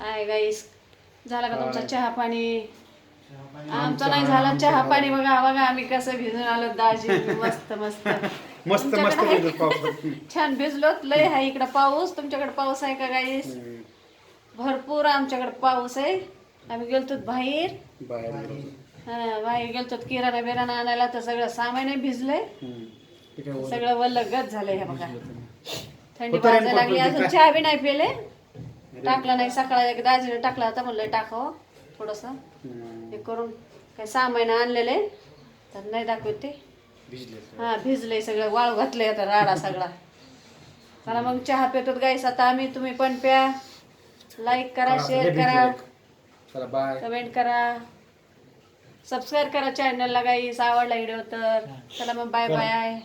Hi guys झाला का तुमचा चहा पाणी? आमचा नाही झाला चहा पाणी. बघा बघा आम्ही कसं भिजून आलो दाजी. मस्त मस्त. मस्त मस्त पाऊस. छान भिजलो लय आहे इकडं पाऊस. तुमच्याकडे पाऊस आहे का गाईस भरपूर आमच्याकडे पाऊस आहे. आम्ही गेलतो बाहेर. बाहेर. गेलो. हा बाहेर गेलतो किराणा बिराणा आणायला. तर सगळं सामान भिजलंय. सगळं वल्ल गच झालंय हे बघा. थंडी वाजायला लागली. अजून? चहा बी नाही पिले. टाकला नाही सकाळी एक दाजीने टाकला होता म्हणलं टाकावं थोडस. हम्म. हे करून काही सामान आणलेले तर नाही दाखवत ते. भिजले हा भिजलंय सगळं वाळू घातलंय आता राडा सगळा. चला मग चहा पितो गाईस आता आम्ही तुम्ही पण प्या. लाईक करा शेअर हे करा. भिजले. कमेंट करा. सबस्क्राईब करा चॅनलला गाईस आवडला व्हिडिओ तर. चला मग बाय बाय